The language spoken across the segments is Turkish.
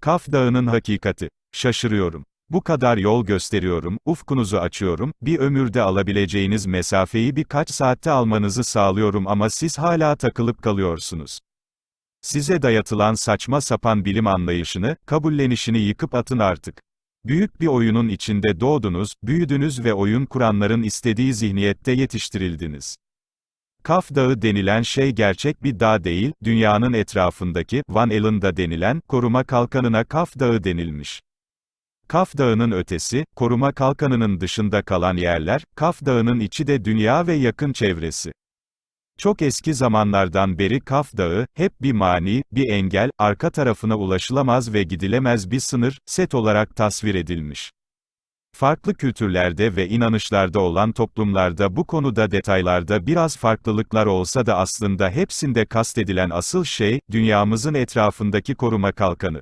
Kaf Dağı'nın hakikati. Şaşırıyorum. Bu kadar yol gösteriyorum, ufkunuzu açıyorum, bir ömürde alabileceğiniz mesafeyi birkaç saatte almanızı sağlıyorum ama siz hala takılıp kalıyorsunuz. Size dayatılan saçma sapan bilim anlayışını, kabullenişini yıkıp atın artık. Büyük bir oyunun içinde doğdunuz, büyüdünüz ve oyun kuranların istediği zihniyette yetiştirildiniz. Kaf Dağı denilen şey gerçek bir dağ değil, dünyanın etrafındaki, Van Allen'da denilen, koruma kalkanına Kaf Dağı denilmiş. Kaf Dağı'nın ötesi, koruma kalkanının dışında kalan yerler, Kaf Dağı'nın içi de dünya ve yakın çevresi. Çok eski zamanlardan beri Kaf Dağı, hep bir mani, bir engel, arka tarafına ulaşılamaz ve gidilemez bir sınır, set olarak tasvir edilmiş. Farklı kültürlerde ve inanışlarda olan toplumlarda bu konuda detaylarda biraz farklılıklar olsa da aslında hepsinde kastedilen asıl şey, dünyamızın etrafındaki koruma kalkanı.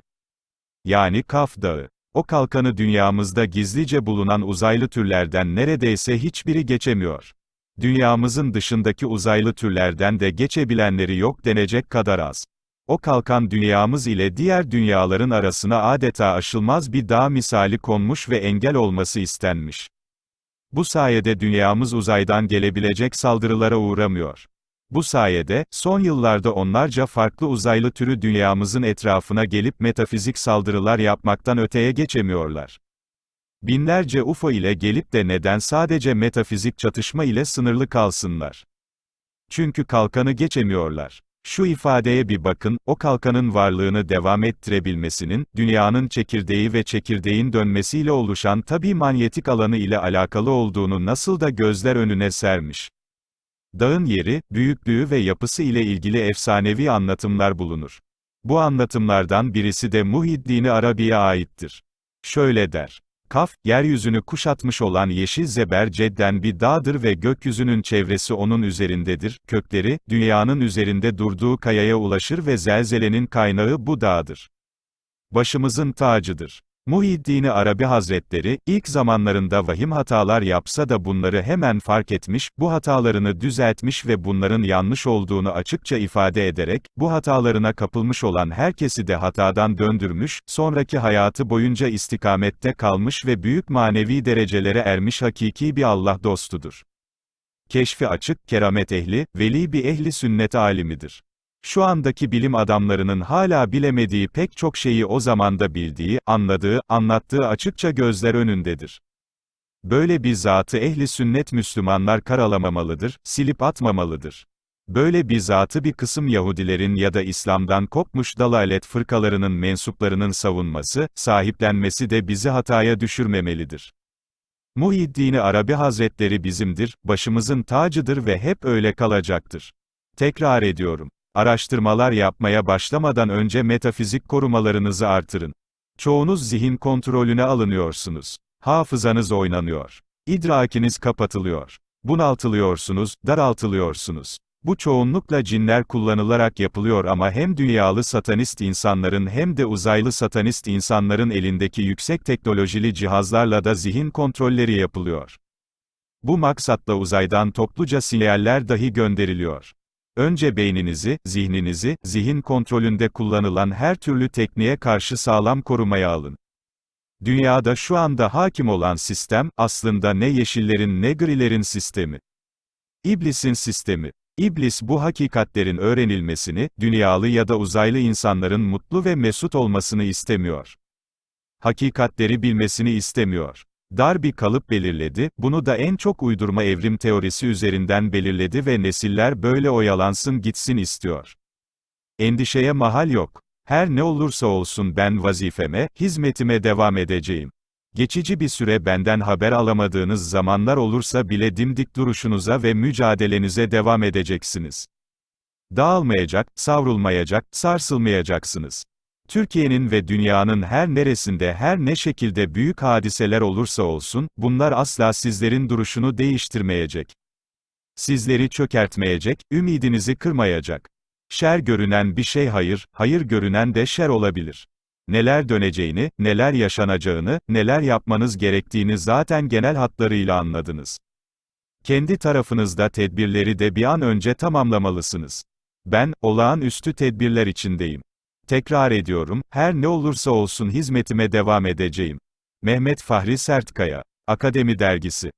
Yani Kaf Dağı. O kalkanı dünyamızda gizlice bulunan uzaylı türlerden neredeyse hiçbiri geçemiyor. Dünyamızın dışındaki uzaylı türlerden de geçebilenleri yok denecek kadar az. O kalkan dünyamız ile diğer dünyaların arasına adeta aşılmaz bir dağ misali konmuş ve engel olması istenmiş. Bu sayede dünyamız uzaydan gelebilecek saldırılara uğramıyor. Bu sayede, son yıllarda onlarca farklı uzaylı türü dünyamızın etrafına gelip metafizik saldırılar yapmaktan öteye geçemiyorlar. Binlerce UFO ile gelip de neden sadece metafizik çatışma ile sınırlı kalsınlar? Çünkü kalkanı geçemiyorlar. Şu ifadeye bir bakın, o kalkanın varlığını devam ettirebilmesinin, dünyanın çekirdeği ve çekirdeğin dönmesiyle oluşan tabi manyetik alanı ile alakalı olduğunu nasıl da gözler önüne sermiş. Dağın yeri, büyüklüğü ve yapısı ile ilgili efsanevi anlatımlar bulunur. Bu anlatımlardan birisi de Muhiddin Arabi'ye aittir. Şöyle der. Kaf, yeryüzünü kuşatmış olan yeşil zebercedden bir dağdır ve gökyüzünün çevresi onun üzerindedir, kökleri, dünyanın üzerinde durduğu kayaya ulaşır ve zelzelenin kaynağı bu dağdır. Başımızın tacıdır. Muhiddin Arabi Hazretleri, ilk zamanlarında vahim hatalar yapsa da bunları hemen fark etmiş, bu hatalarını düzeltmiş ve bunların yanlış olduğunu açıkça ifade ederek, bu hatalarına kapılmış olan herkesi de hatadan döndürmüş, sonraki hayatı boyunca istikamette kalmış ve büyük manevi derecelere ermiş hakiki bir Allah dostudur. Keşfi açık, keramet ehli, veli bir ehli sünnet alimidir. Şu andaki bilim adamlarının hala bilemediği pek çok şeyi o zamanda bildiği, anladığı, anlattığı açıkça gözler önündedir. Böyle bir zatı ehli sünnet Müslümanlar karalamamalıdır, silip atmamalıdır. Böyle bir zatı bir kısım Yahudilerin ya da İslam'dan kopmuş dalalet fırkalarının mensuplarının savunması, sahiplenmesi de bizi hataya düşürmemelidir. Muhiddin Arabi Hazretleri bizimdir, başımızın tacıdır ve hep öyle kalacaktır. Tekrar ediyorum. Araştırmalar yapmaya başlamadan önce metafizik korumalarınızı artırın. Çoğunuz zihin kontrolüne alınıyorsunuz. Hafızanız oynanıyor. İdrakiniz kapatılıyor. Bunaltılıyorsunuz, daraltılıyorsunuz. Bu çoğunlukla cinler kullanılarak yapılıyor ama hem dünyalı satanist insanların hem de uzaylı satanist insanların elindeki yüksek teknolojili cihazlarla da zihin kontrolleri yapılıyor. Bu maksatla uzaydan topluca sinyaller dahi gönderiliyor. Önce beyninizi, zihninizi, zihin kontrolünde kullanılan her türlü tekniğe karşı sağlam korumaya alın. Dünyada şu anda hakim olan sistem, aslında ne yeşillerin ne grilerin sistemi. İblisin sistemi. İblis bu hakikatlerin öğrenilmesini, dünyalı ya da uzaylı insanların mutlu ve mesut olmasını istemiyor. Hakikatleri bilmesini istemiyor. Dar bir kalıp belirledi, bunu da en çok uydurma evrim teorisi üzerinden belirledi ve nesiller böyle oyalansın gitsin istiyor. Endişeye mahal yok. Her ne olursa olsun ben vazifeme, hizmetime devam edeceğim. Geçici bir süre benden haber alamadığınız zamanlar olursa bile dimdik duruşunuza ve mücadelenize devam edeceksiniz. Dağılmayacak, savrulmayacak, sarsılmayacaksınız. Türkiye'nin ve dünyanın her neresinde her ne şekilde büyük hadiseler olursa olsun, bunlar asla sizlerin duruşunu değiştirmeyecek. Sizleri çökertmeyecek, ümidinizi kırmayacak. Şer görünen bir şey hayır, hayır görünen de şer olabilir. Neler döneceğini, neler yaşanacağını, neler yapmanız gerektiğini zaten genel hatlarıyla anladınız. Kendi tarafınızda tedbirleri de bir an önce tamamlamalısınız. Ben, olağanüstü tedbirler içindeyim. Tekrar ediyorum, her ne olursa olsun hizmetime devam edeceğim. Mehmet Fahri Sertkaya, Akademi Dergisi